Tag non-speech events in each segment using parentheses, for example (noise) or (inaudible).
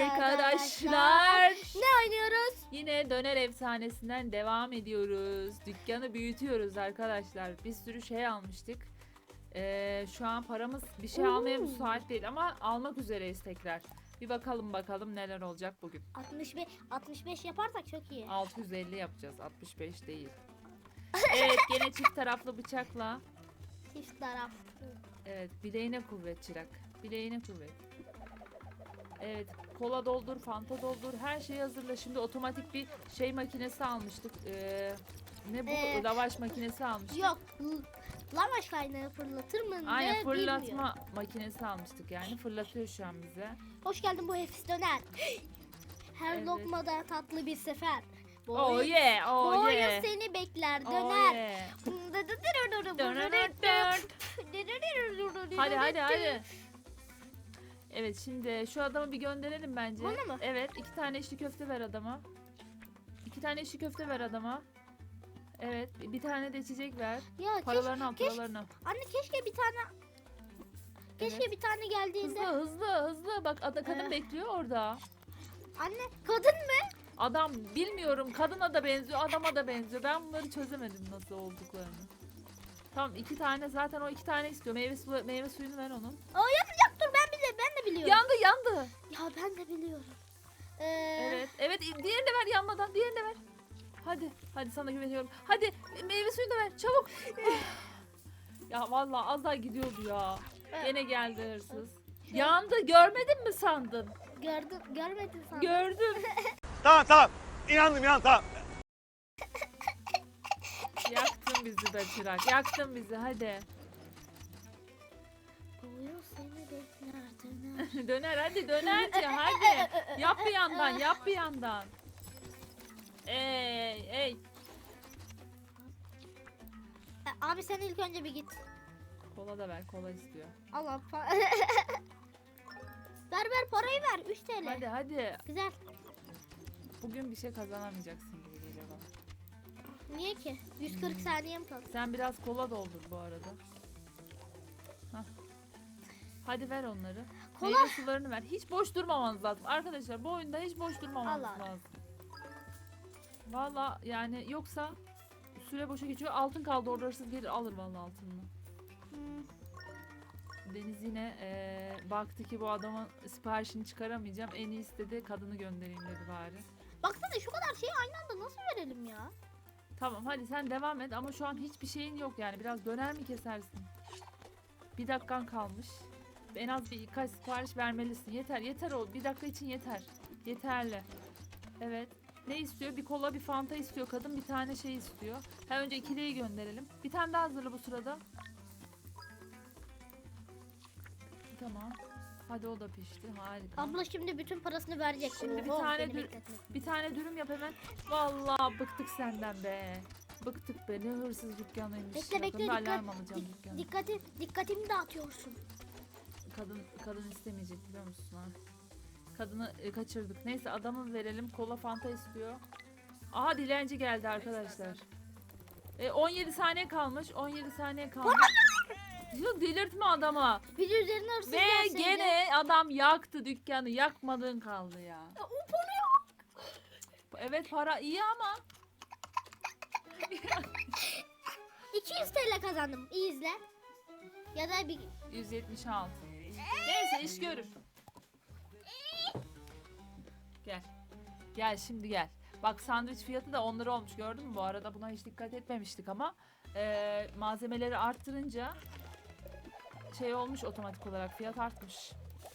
arkadaşlar. Ne oynuyoruz? Yine döner efsanesinden devam ediyoruz. Dükkanı büyütüyoruz arkadaşlar. Bir sürü şey almıştık. Ee, şu an paramız bir şey almaya Oo. müsait değil ama almak üzereyiz tekrar. Bir bakalım bakalım neler olacak bugün. 65 65 yaparsak çok iyi. 650 yapacağız 65 değil. (laughs) Evet gene çift taraflı bıçakla. Çift taraf. Evet bileğine kuvvet çırak. Bileğine kuvvet. Evet kola doldur, fanta doldur her şeyi hazırla. Şimdi otomatik bir şey makinesi almıştık. Ee, ne bu? Ee, Lavaş makinesi almıştık. Yok. Lavaş kaynağı fırlatır mı? Aynen ne fırlatma bilmiyorum. makinesi almıştık yani. Fırlatıyor şu an bize. Hoş geldin bu hefis döner. Her Evet. lokmada tatlı bir sefer. Bu Oh yeah, oh oyun yeah. seni bekler Oh döner. yeah. Hadi Hadi hadi hadi. Evet şimdi şu adamı bir gönderelim bence. Bana mı? Evet iki tane içli köfte ver adama. İki tane içli köfte ver adama. Evet bir tane de içecek ver. Ya Paralarını al keş- paralarını. anne keşke bir tane keşke Evet. bir tane geldiğinde Hızlı hızlı hızlı bak ada kadın Eh. bekliyor orada. anne kadın mı? Adam bilmiyorum kadına da benziyor adama da benziyor. Ben bunları çözemedim nasıl olduklarını. Tamam iki tane zaten o iki tane istiyor. Meyve, su, meyve suyunu ver onun. O yapacak dur ben ben de biliyorum. Yandı yandı. Ya ben de biliyorum. Ee, Evet. Evet diğerini de ver yanmadan. Diğerini de ver. Hadi. Hadi sana güveniyorum. Hadi meyve suyunu da ver. Çabuk. ya vallahi az daha gidiyordu ya. Gene geldi hırsız. Şey- Yandı. Görmedin mi sandın? Gördün, görmedin sandım. Gördüm. (laughs) Tamam tamam. İnandım inan tamam. Yaktın bizi be çırak. Yaktın bizi hadi. (laughs) döner. hadi dönerci hadi. Yap bir yandan yap bir yandan. Ey ey. E, Abi sen ilk önce bir git. Kola da ver kola istiyor. Allah pa- (laughs) ver ver parayı ver 3 TL. Hadi hadi. Güzel. Bugün bir şey kazanamayacaksın gibi geliyor bana. Niye ki? 140 Hmm. saniyem kaldı. Sen biraz kola doldur bu arada. Hah. Hadi ver onları. Kola- Meyve sularını ver. Hiç boş durmamanız lazım. Arkadaşlar bu oyunda hiç boş durmamanız Allah lazım. Valla yani yoksa süre boşa geçiyor. Altın kaldı orada hırsız gelir alır valla altınını. Hmm. Deniz yine eee, baktı ki bu adamın siparişini çıkaramayacağım. En iyisi dedi kadını göndereyim dedi bari. Baksana şu kadar şeyi aynı anda nasıl verelim ya? Tamam hadi sen devam et ama şu an hiçbir şeyin yok yani. Biraz döner mi kesersin? Bir dakikan kalmış. En az birkaç sipariş vermelisin. Yeter yeter o. Bir dakika için yeter. Yeterli. Evet. Ne istiyor? Bir kola bir fanta istiyor kadın. Bir tane şey istiyor. Ha önce ikiliyi gönderelim. Bir tane daha hazırla bu sırada. Tamam. Hadi o da pişti. Harika. Abla şimdi bütün parasını verecek. Şimdi bir Oho, tane beni dür- bekletme. Bir tane dürüm yap hemen. Vallahi bıktık senden be. Bıktık be. Ne hırsız dükkanıymış. Bekle, bekle, Yakında dikkat- alarm alacağım Dik- dükkanı. dikkati, dikkatimi dağıtıyorsun. Kadın kadın istemeyecek biliyor musun ha? Kadını e, kaçırdık. Neyse adamı verelim. Kola fanta istiyor. Aha dilenci geldi arkadaşlar. E, 17 saniye kalmış. 17 saniye kalmış. Yok delirtme adama. Bir üzerine hırsız Ve gelseydi. gene adam yaktı dükkanı. Yakmadığın kaldı ya. Ya, O para yok. Evet para iyi ama 200 TL kazandım. İyi izle. Ya da bir 176. Neyse iş görür. Gel. Gel şimdi gel. Bak sandviç fiyatı da 10 lira olmuş gördün mü? Bu arada buna hiç dikkat etmemiştik ama eee, malzemeleri arttırınca şey olmuş otomatik olarak fiyat artmış.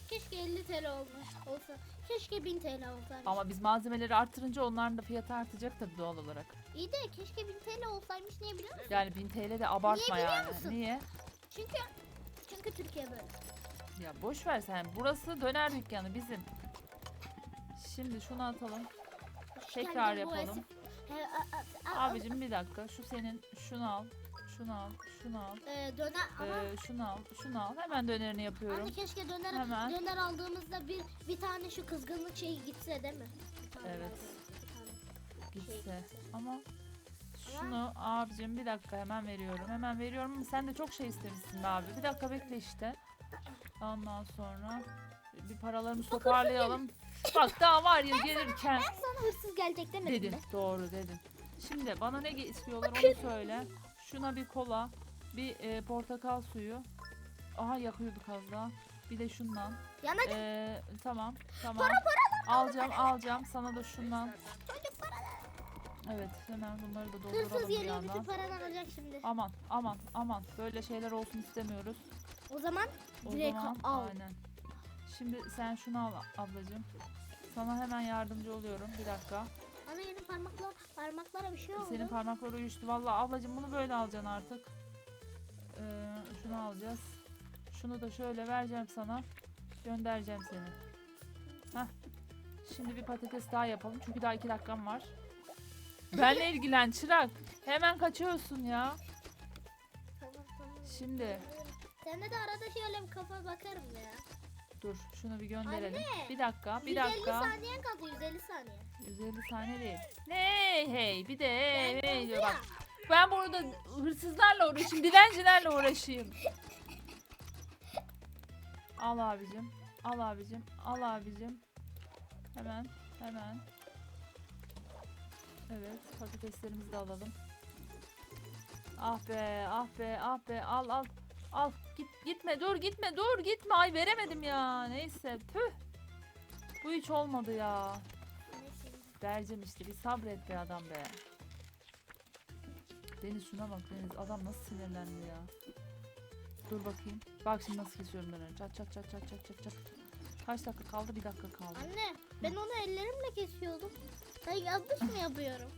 keşke 50 TL olmuş olsa. Keşke 1000 TL olsaymış. Ama biz malzemeleri arttırınca onların da fiyatı artacak tabii doğal olarak. İyi de keşke 1000 TL olsaymış niye biliyor musun? Yani 1000 TL de abartma Niye biliyor yani. musun? Niye? Çünkü çünkü Türkiye böyle. Ya boş ver sen. Burası döner dükkanı bizim. Şimdi şunu atalım. Tekrar yapalım. Abicim bir dakika. Şu senin. Şunu al. Şunu al. Şunu al. Ee, döner ama Ee, şunu al. Şunu al. Hemen dönerini yapıyorum. anne keşke döner Hemen. döner aldığımızda bir bir tane şu kızgınlık şeyi gitse değil mi? Bir tane Evet. daha, bir tane şey Gitse. Ama şunu abicim bir dakika hemen veriyorum. Hemen veriyorum ama sen de çok şey istemişsin be abi. Bir dakika bekle işte. Ondan sonra bir paralarımızı toparlayalım. Bak daha var ya gelirken Ben sana hırsız gelecek demedim dedin. mi? Doğru dedin. Şimdi bana ne istiyorlar onu söyle. Şuna bir kola, bir e, portakal suyu. Aha yakıyorduk az daha. Bir de şundan. Yana Ee, tamam, tamam. Alacağım, alacağım. Sana da şundan. çocuk para. Evet, hemen bunları da Hırsız dolduralım bir geliyor bütün yandan. paradan alacak şimdi. Aman, aman, aman. Böyle şeyler olsun istemiyoruz. O zaman O direkt zaman al. aynen. Şimdi sen şunu al ablacığım. Sana hemen yardımcı oluyorum. Bir dakika. Ana benim parmaklar, parmaklara bir şey oldu. Senin parmakları uyuştu. Vallahi ablacığım bunu böyle alacaksın artık. Ee, şunu alacağız. Şunu da şöyle vereceğim sana. Göndereceğim seni. Heh. Şimdi bir patates daha yapalım. Çünkü daha iki dakikam var. Benle ilgilen çırak. Hemen kaçıyorsun ya. Tamam, tamam. Şimdi Sende de arada şöyle bir kafa bakarım ya. dur şunu bir gönderelim. Anne, Bir dakika, bir 150 dakika. saniyen kaldı 150 saniye. 150 saniye değil. Ne hey bir de hey Ben hey diyor bak. Ben burada hırsızlarla uğraşayım, dilencilerle uğraşayım. Al abicim, al abicim, al abicim. Hemen, hemen. Evet, patateslerimizi de alalım. Ah be, ah be, ah be, al al. Al, git, gitme, dur, gitme, dur, gitme. Ay veremedim ya. Neyse, tüh. Bu hiç olmadı ya. Vereceğim işte bir sabret be adam be. Deniz şuna bak Deniz adam nasıl sinirlendi ya. Dur bakayım. Bak şimdi nasıl kesiyorum ben onu. Çat çat çat çat çat çat çat. Kaç dakika kaldı? Bir dakika kaldı. Anne ben onu ellerimle kesiyordum. Ben yanlış mı yapıyorum?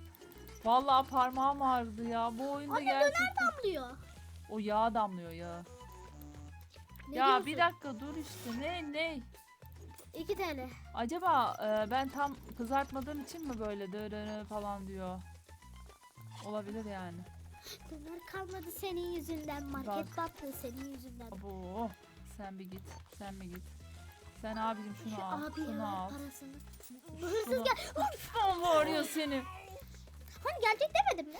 Vallahi parmağım ağrıdı ya. Bu oyunda Anne gerçekten. Damlıyor. O yağ damlıyor ya. Ne ya diyorsun? bir dakika dur işte. Ne ne? 2 TL. Acaba e, ben tam kızartmadığım için mi böyle dö falan diyor. Olabilir yani. Döner kalmadı senin yüzünden. Market Bak. battı senin yüzünden. Abo. Sen bir git. Sen bir git. Sen abicim şunu Şu al. abi şunu ya al. parasını. Şunu- Hırsız gel. (laughs) Aman arıyor seni. Hani gelecek demedim mi?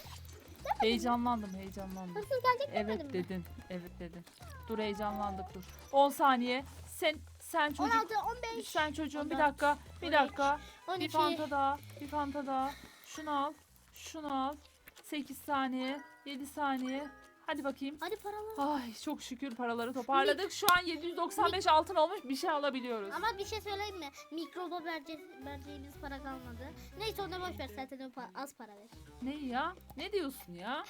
Heyecanlandım heyecanlandım. Hırsız gelecek demedim Evet mi? dedin. Evet dedin. Dur heyecanlandık dur. 10 saniye. Sen sen çocuk. 16, 15, Sen çocuğum bir 14, dakika. Bir 13, dakika. Bir 12. fanta daha. Bir fanta daha. Şunu al. Şunu al. 8 saniye. 7 saniye. Hadi bakayım. Hadi paralar. Ay çok şükür paraları toparladık. Şu an 795 altın olmuş. Bir şey alabiliyoruz. Ama bir şey söyleyeyim mi? Mikroba verce, vereceğimiz para kalmadı. Neyse ona boş ver zaten o pa- az para ver. Ne ya? Ne diyorsun ya?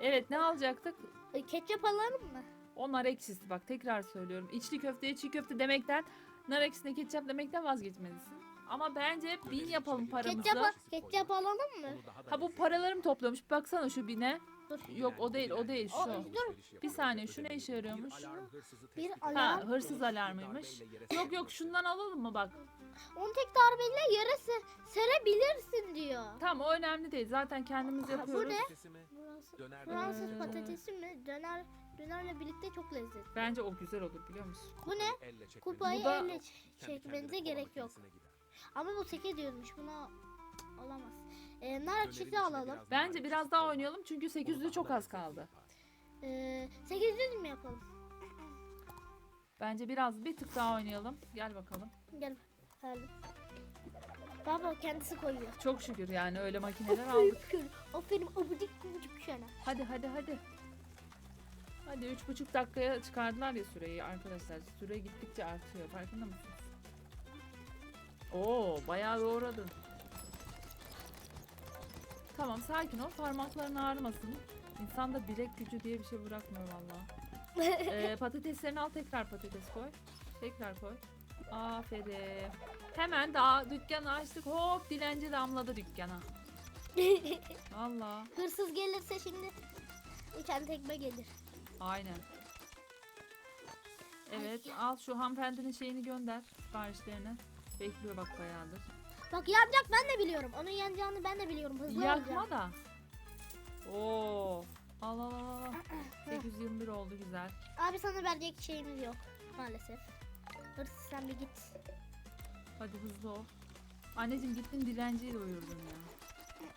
Evet ne alacaktık? E, ketçap alalım mı? O nar ekşisi bak tekrar söylüyorum. İçli köfteye çiğ köfte demekten nar ekşisine ketçap demekten vazgeçmelisin. Ama bence bin yapalım paramızı. Ketçap, ketçap alalım mı? Ha bu paralarım toplamış. Baksana şu bine. Dur. Yok o değil o değil O, şu. dur. Bir saniye şu ne işe yarıyormuş? Bir Ha alarm. hırsız alarmıymış. Yok yok şundan alalım mı bak. Onu tek darbeyle yere se- serebilirsin diyor. Tamam o önemli değil. Zaten kendimiz bu yapıyoruz. ne? Burası. Döner Fransız Ee, patatesi mi? Döner dönerle birlikte çok lezzetli. Bence o güzel olur biliyor musun? Bu ne? Kupayı Bu da- elle çekmenize gerek yok. Ama bu 8 diyormuş. Buna Cık, olamaz. Ee, nar içine alalım. biraz Bence biraz daha oynayalım çünkü 800'lü çok az kaldı. Ee, 800 mi yapalım? Bence biraz bir tık daha oynayalım. Gel bakalım. Gel. Geldim. Baba kendisi koyuyor. Çok şükür yani öyle makineler aldık. Aferin, aferin abucuk kubucuk şana. Hadi hadi hadi. Hadi üç buçuk dakikaya çıkardılar ya süreyi arkadaşlar. Süre gittikçe artıyor. Farkında mısınız? Oo bayağı doğradın. Tamam sakin ol. Parmakların ağrımasın. İnsanda bilek gücü diye bir şey bırakmıyor vallahi. (laughs) Ee, patateslerini al tekrar patates koy. Tekrar koy. Aferin. Hemen daha dükkanı açtık. Hop dilenci damladı dükkana. (laughs) Valla. Hırsız gelirse şimdi uçan tekme gelir. Aynen. Evet al şu hanımefendinin şeyini gönder siparişlerini. Bekliyor bak bayağıdır. Bak yanacak ben de biliyorum. Onun yanacağını ben de biliyorum. Hızlı Yakma olacağım. da. Oo. Al al al al. (clears throat) 821 oldu güzel. Abi sana verecek şeyimiz yok maalesef. Hırsız sen bir git. Hadi hızlı ol. Anneciğim gittin dilenciyi doyurdun ya.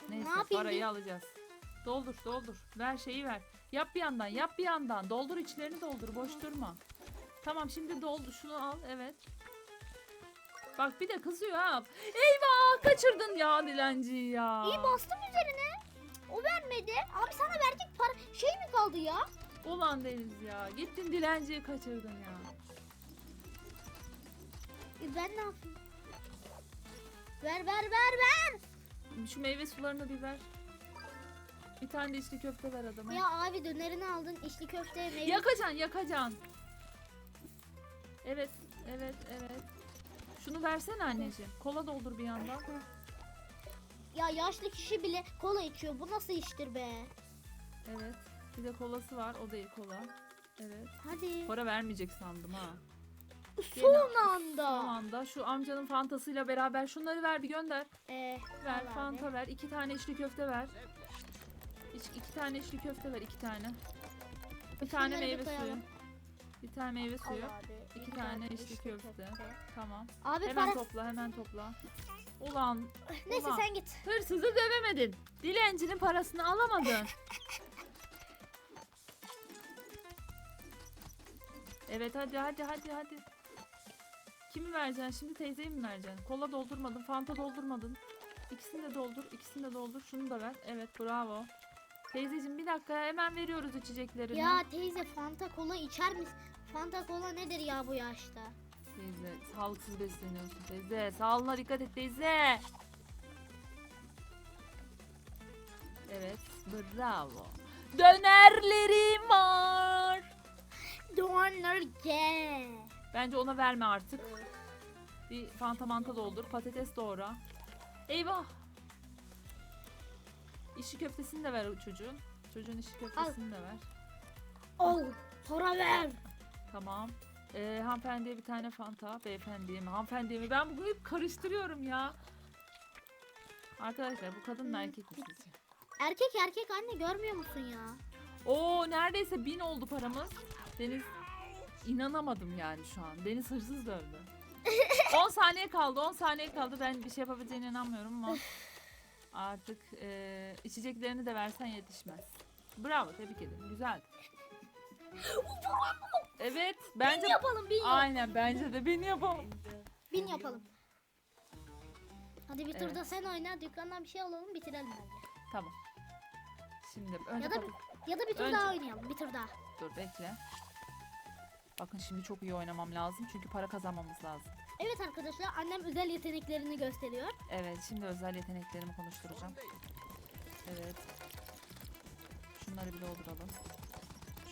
Neyse ne yapayım? parayı alacağız. Doldur doldur. Ver şeyi ver. Yap bir yandan yap bir yandan. Doldur içlerini doldur boş durma. Tamam şimdi doldu. Şunu al. Evet. Bak bir de kızıyor ha. Eyvah kaçırdın ya dilenciyi ya. İyi bastım üzerine. O vermedi. Abi sana verdik para şey mi kaldı ya? Ulan Deniz ya. Gittin dilenciyi kaçırdın ya. E ben ne yapayım? Ver ver ver ver. Şu meyve sularını bir ver. Bir tane de içli köfte ver adama. Ya abi dönerini aldın içli köfte meyve. Yakacan yakacan. Evet evet evet. Şunu versene anneciğim. Kola doldur bir yandan. Ya yaşlı kişi bile kola içiyor. Bu nasıl iştir be? Evet. Bir de kolası var. O değil kola. Evet. Hadi. Para vermeyecek sandım ha. Son Son anda. anda şu amcanın fantasıyla beraber şunları ver bir gönder. Ee, Ver al abi. fanta ver. iki tane içli köfte ver. İç, iki tane içli köfte ver iki tane. Bir tane Şunları meyve suyu. koyalım. Bir tane meyve Al suyu. abi. İki tane içli köfte. Tamam. Abi Hemen para. topla hemen topla. Ulan (laughs) Neyse ulan. sen git. hırsızı dövemedin. Dilencinin parasını alamadın. (laughs) evet hadi hadi hadi hadi. Kimi vereceksin şimdi teyzeyi mi vereceksin? Kola doldurmadın, fanta doldurmadın. İkisini de doldur, ikisini de doldur. Şunu da ver. Evet bravo. Teyzeciğim bir dakika hemen veriyoruz içeceklerini. Ya teyze Fanta kola içer misin? Fanta kola nedir ya bu yaşta? Teyze sağlıksız besleniyorsun teyze. Sağlığına dikkat et teyze. Evet bravo. Dönerlerim var. Donner ye. Bence ona verme artık. Bir fanta manta doldur. Patates doğra. Eyvah. İşi köftesini de ver o çocuğun. Çocuğun işi köftesini de ver. Al. Para ver. Tamam. Ee, hanımefendiye bir tane fanta. Beyefendiye mi? Hanımefendiye mi? Ben bugün hep karıştırıyorum ya. Arkadaşlar bu kadın mı erkek mi sizce? Erkek erkek anne görmüyor musun ya? Oo neredeyse bin oldu paramız. Deniz inanamadım yani şu an. Deniz hırsız dövdü. 10 (laughs) saniye kaldı 10 saniye kaldı. Ben bir şey yapabileceğine inanmıyorum ama artık e, içeceklerini de versen yetişmez. Bravo tebrik ederim. Güzeldi. Evet bence Bin yapalım bin aynen bence de beni yapalım. Bin yapalım. Hadi bir Evet. turda sen oyna dükkandan bir şey alalım bitirelim bence. Tamam. Şimdi önce Ya da tabii- Ya da bir tur Önce- daha oynayalım bir tur daha. dur bekle. Bakın şimdi çok iyi oynamam lazım çünkü para kazanmamız lazım. Evet arkadaşlar annem özel yeteneklerini gösteriyor. Evet, şimdi özel yeteneklerimi konuşturacağım. Evet. Şunları bir dolduralım.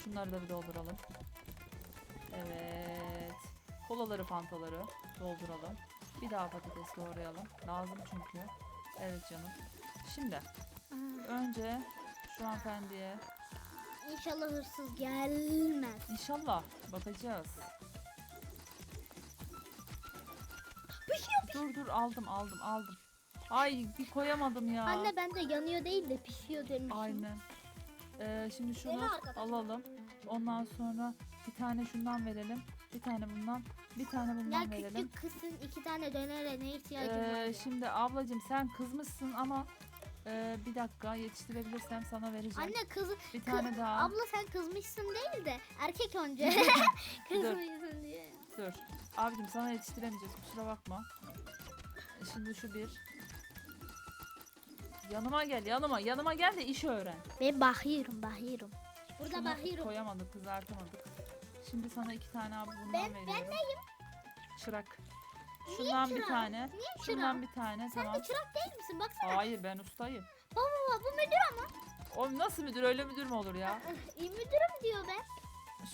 Şunları da bir dolduralım. Evet. Kolaları, fantaları dolduralım. Bir daha patates doğrayalım. Lazım çünkü. Evet canım. Şimdi önce şu hanımefendiye İnşallah hırsız gelmez. inşallah bakacağız. Dur dur aldım aldım aldım. Ay bir koyamadım ya. Anne bende yanıyor değil de pişiyor demişim. Aynen. Ee, şimdi şunu alalım. Ondan sonra bir tane şundan verelim. Bir tane bundan. Bir tane bundan Ya verelim. küçük kızın iki tane dönere ne ihtiyacın var? Ee, ya? şimdi ablacığım sen kızmışsın ama e, bir dakika yetiştirebilirsem sana vereceğim. Anne kız bir tane daha. abla sen kızmışsın değil de erkek (laughs) önce (laughs) kızmışsın diye. Dur. Abicim sana yetiştiremeyeceğiz kusura bakma. Şimdi şu bir. Yanıma gel yanıma yanıma gel de iş öğren. Ben bakıyorum bakıyorum. Burada Şunu bakıyorum. Koyamadık kızartamadık. Şimdi sana iki tane abi bundan Ben- veriyorum. ben neyim? Çırak. Şundan bir çırak? tane. Niye Şundan çırak? bir tane Sen tamam. de çırak değil misin? Baksana. Hayır ben ustayım. Baba bu müdür O nasıl müdür öyle müdür mü olur ya? (laughs) İyi müdürüm diyor be.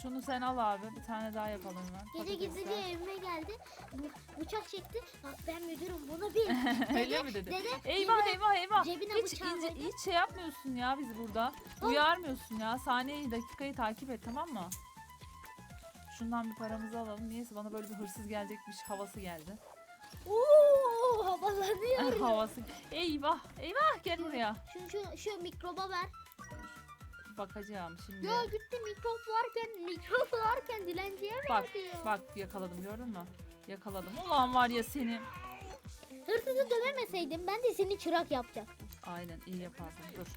Şunu sen al abi. Bir tane daha yapalım hemen. Gece gizlice evime geldi. Bu, bıçak çekti. Bak ben müdürüm bunu bil. (laughs) Öyle mi dedi? Dede Eyvah cebine- eyvah eyvah. cebine Hiç, bıçağı ince, koydu. hiç şey yapmıyorsun ya bizi burada. Uyarmıyorsun ya. Saniyeyi dakikayı takip et tamam mı? Şundan bir paramızı alalım. Niyeyse bana böyle bir hırsız gelecekmiş havası geldi. Oo havalanıyor. (laughs) havası. Eyvah eyvah gel buraya. Şu, şu, şu mikroba ver. Bakacağım şimdi. Ya gitti mikrop varken mikrop varken dilenciye Bak verdi bak yakaladım gördün mü? Yakaladım. Ulan var ya seni. Hırsızı dövemeseydim ben de seni çırak yapacaktım. Aynen iyi yapardın. Dur.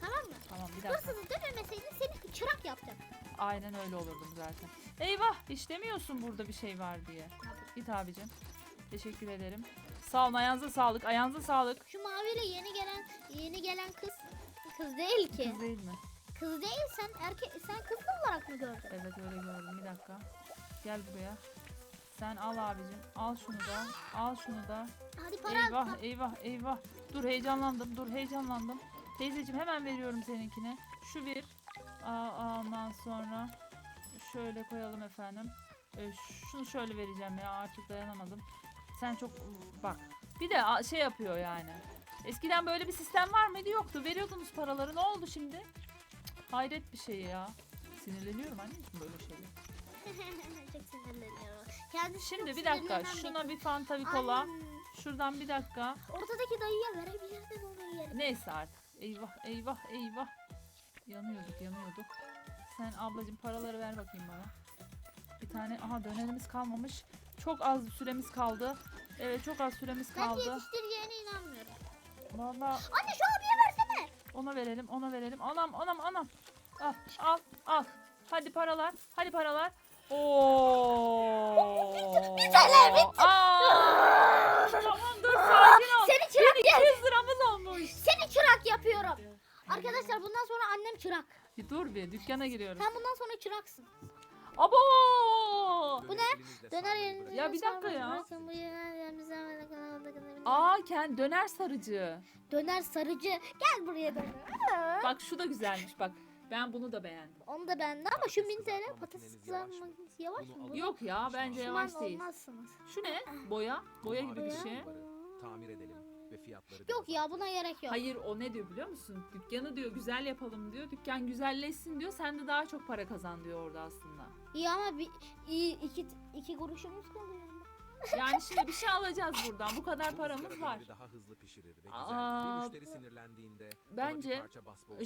Tamam mı? Tamam bir dakika. Hırsızı dövemeseydim seni çırak yapacaktım. Aynen öyle olurdum zaten. Eyvah işlemiyorsun burada bir şey var diye. Git abicim. Teşekkür ederim. Sağ olun ayağınıza sağlık. Ayağınıza sağlık. Şu maviyle yeni gelen yeni gelen kız kız değil ki. Kız değil mi? Kız değil sen erkek sen kız olarak mı gördün? Evet öyle gördüm. Bir dakika. Gel buraya. Sen al abicim. Al şunu da. Al şunu da. Hadi para al. Eyvah eyvah eyvah. Dur heyecanlandım. Dur heyecanlandım. Teyzeciğim hemen veriyorum seninkine. Şu bir. Aa, ondan sonra şöyle koyalım efendim. Ee, şunu şöyle vereceğim ya artık dayanamadım. Sen çok bak. Bir de şey yapıyor yani. Eskiden böyle bir sistem var mıydı? Yoktu. Veriyordunuz paraları. Ne oldu şimdi? Hayret bir şey ya. Sinirleniyorum anneciğim böyle şeyler. (laughs) Çok sinirleniyorum. Kendisi Şimdi bir dakika. Şuna bir fanta bir kola. Şuradan bir dakika. Ortadaki dayıya verebilirdin onu yerine. Neyse artık. Eyvah eyvah eyvah. Yanıyorduk yanıyorduk. Sen ablacığım paraları ver bakayım bana. Bir tane aha dönerimiz kalmamış. Çok az süremiz kaldı. Evet çok az süremiz Ben kaldı. yetiştireceğine inanmıyorum. Valla Anne şu versene. Ona verelim ona verelim. Anam anam anam. Al al al. Hadi paralar. Hadi paralar. Oo. Biter, biter. Aa. Tamam dur sakin ol. Seni çırak yap. 200 liramız olmuş. Seni çırak yapıyorum. Arkadaşlar bundan sonra annem çırak. Bir dur bir dükkana giriyoruz. Sen bundan sonra çıraksın. Abo! Bu ne? Döner yerinde. Ya bir dakika ya. Bırakın bu yerimize- Aa kend döner sarıcı. Döner sarıcı. Gel buraya döner. Bak şu da güzelmiş bak. Ben bunu da beğendim. Onu da bende ama şu 1000 TL patates kızartması yavaş mı? Yok ya bence yavaş değil. olmazsınız. Şu ne? Boya. Boya gibi bir şey. Tamir edelim ve fiyatları Yok ya buna gerek yok. Hayır o ne diyor biliyor musun? Dükkanı diyor güzel yapalım diyor. Dükkan güzelleşsin diyor. Sen de daha çok para kazan diyor orada aslında. İyi ama bir, iyi, iki, iki kuruşumuz kalıyor. (laughs) Yani şimdi bir şey alacağız buradan. Bu kadar paramız var. Daha hızlı pişirir ve güzel. Aa, bir müşteri sinirlendiğinde bence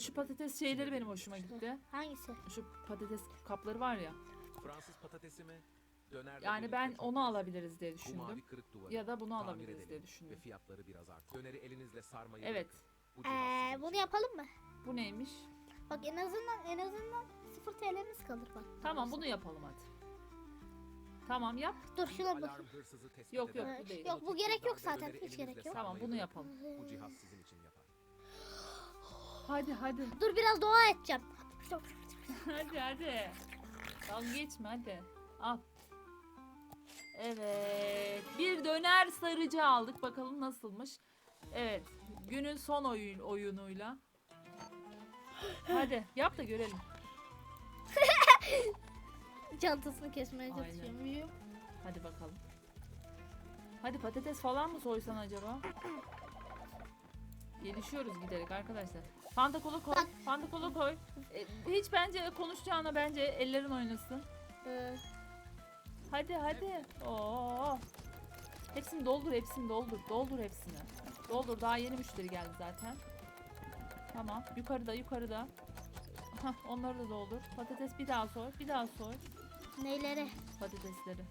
Şu patates şeyleri benim hoşuma gitti. Hangisi? Şu patates kapları var ya. Fransız patatesi mi? Döner de Yani birlikte ben çok onu alabiliriz diye Bu düşündüm. kırık duvarı. Ya da bunu tamir alabiliriz edelim diye Ve düşündüm. fiyatları biraz art. Döneri elinizle sarmayı Evet. bırakın. Bu cihaz Ee, sizin bunu için. yapalım mı? Bu neymiş? Bak en azından en azından 0 TL'miz kalır bak. Tamam bunu yapalım hadi. Tamam yap. Dur şuna bak. Alarm hırsızı tespit Yok, eder. yok, bu değil. Yok bu gerek yok zaten. döneri Hiç elinizle gerek yok. Tamam sarmayı bunu bırakın. yapalım. Bu cihaz sizin için yapar. Hadi hadi. Dur biraz dua edeceğim. hadi hadi. Dalga geçme hadi. Al. Evet. Bir döner sarıcı aldık. Bakalım nasılmış. Evet. Günün son oyun oyunuyla. Hadi yap da görelim. (laughs) Çantasını kesmeye Aynen. çalışıyorum. Hadi bakalım. Hadi patates falan mı soysan acaba? Gelişiyoruz giderek arkadaşlar. Fanta kola koy. Fanta kola koy. E, hiç bence konuşacağına bence ellerin oynasın. Ee, Hadi hadi. Oo. Hepsini doldur, hepsini doldur. Doldur hepsini. Doldur. Daha yeni müşteri geldi zaten. Tamam. Yukarıda, yukarıda. Hah, onları da doldur. Patates bir daha soy, bir daha soy neyleri? patatesleri.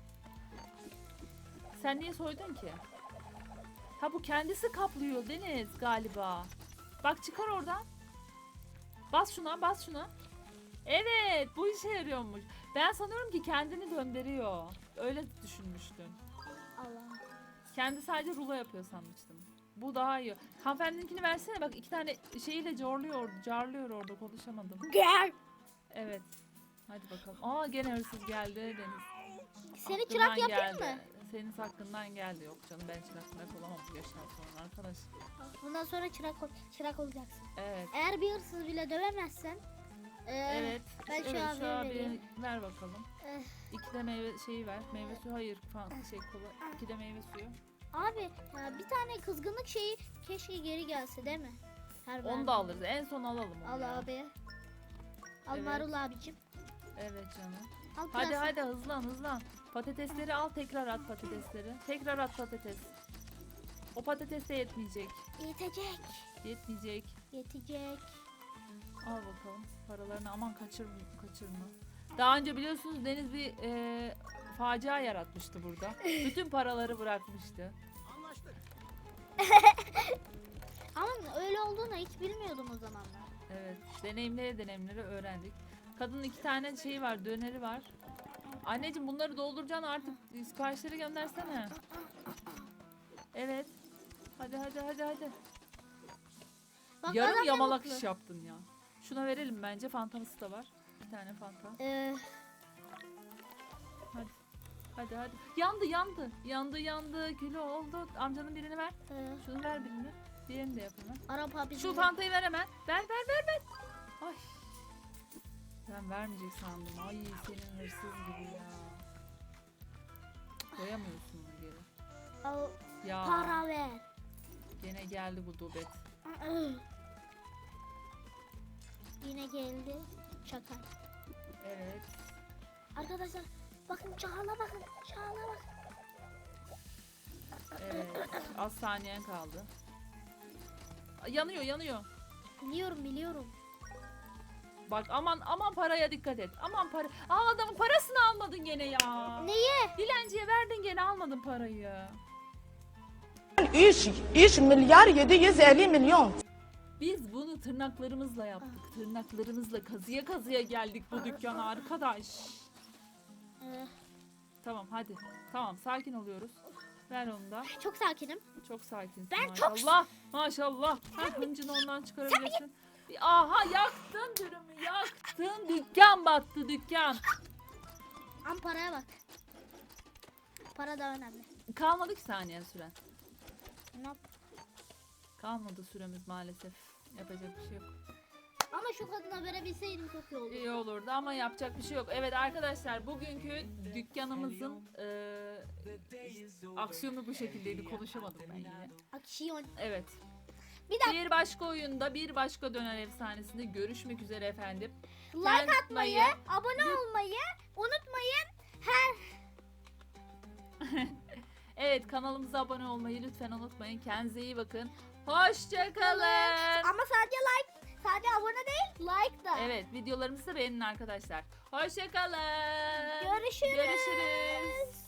Sen niye soydun ki? Ha bu kendisi kaplıyor Deniz galiba. Bak çıkar oradan. Bas şuna, bas şuna. Evet, bu işe yarıyormuş. Ben sanıyorum ki kendini döndürüyor. Öyle düşünmüştüm. Allah. Kendi sadece rulo yapıyor sanmıştım. Bu daha iyi. Hanımefendininkini versene bak iki tane şeyiyle corluyor, carlıyor orada konuşamadım. Gel. Evet. Hadi bakalım. Aa gene hırsız geldi Deniz. Seni çırak yapayım geldi. mı? Senin hakkından geldi. Yok canım ben çırak çırak olamam bu yaştan sonra arkadaş. Bundan sonra çırak ol- çırak olacaksın. Evet. Eğer bir hırsız bile dövemezsen ee, Evet. ben şu evet, şu vereyim. ver bakalım. Eh. İki de meyve şeyi ver. Meyve suyu hayır falan şey kola. İki de meyve suyu. Abi ya bir tane kızgınlık şeyi keşke geri gelse değil mi? Her Onu da alırız. En son alalım onu. Al ya. abi. Al Evet. Marul abicim. Evet canım. Al Hadi pırasa. hadi hızlan hızlan. Patatesleri al tekrar at patatesleri. Tekrar at patates. O patates de yetmeyecek. Yetecek. Yetmeyecek. Yetecek. Al bakalım. Paralarını aman kaçır, kaçırma. Daha önce biliyorsunuz Deniz bir e, facia yaratmıştı burada. Bütün paraları bırakmıştı. Anlaştık. (laughs) Ama öyle olduğunu hiç bilmiyordum o zamanlar. Evet. Deneyimlere deneyimlere öğrendik. Kadının iki tane şeyi var, döneri var. Anneciğim bunları dolduracaksın artık. Siparişleri göndersene. Evet. Hadi hadi hadi hadi. Bak Yarım yamalak iş yaptın ya. Şuna verelim bence. Fantamız da var. Bir tane fanta. Ee, Hadi. Hadi hadi. Yandı yandı. Yandı yandı. Kilo oldu. Amcanın birini ver. e, Şunu ver birini. Diğerini de yap hemen. Arap abi. Şu fantayı ver hemen. Ver ver ver ver. Ay. Ben vermeyecek sandım. Ay senin hırsız gibi ya. Koyamıyorsun bunu geri. Al, Ya para ver. gene geldi bu dubet. Yine geldi. Çakal. Evet. Arkadaşlar bakın Çağla bakın. Çağla bakın. Evet. Az saniyen kaldı. Yanıyor yanıyor. Biliyorum biliyorum. Bak aman aman paraya dikkat et. Aman para. Aa adamın parasını almadın gene ya. Neye? Dilenciye verdin gene almadın parayı. İş, iş milyar 750 milyon. Biz bunu tırnaklarımızla yaptık. Tırnaklarımızla kazıya kazıya geldik bu dükkana arkadaş. Tamam hadi. Tamam sakin oluyoruz. Ver onu da. çok sakinim. Çok sakinsin Ben çok- maşallah. Maşallah. Ha, hıncını ondan çıkarabilirsin. Bir- Aha yaktın dürümü yaktın. Dükkan battı dükkan. Ama paraya bak. Para da önemli. Kalmadı ki saniye süren. Ne yap- Kalmadı süremiz maalesef. Yapacak bir şey yok. Ama şu kadına verebilseydim çok iyi olurdu. İyi olurdu ama yapacak bir şey yok. Evet arkadaşlar bugünkü dükkanımızın eee aksiyonu bu şekildeydi. Konuşamadım ben yine. Aksiyon. Evet. Bir dakika Bir başka oyunda bir başka döner efsanesinde görüşmek üzere efendim. like Ben- atmayı, abone olmayı unutmayın. Her (laughs) Evet kanalımıza abone olmayı lütfen unutmayın. Kendinize iyi bakın. Hoşçakalın. ama sadece like, sadece abone değil, like da. Evet videolarımızı da beğenin arkadaşlar. Hoşçakalın. Görüşürüz. Görüşürüz.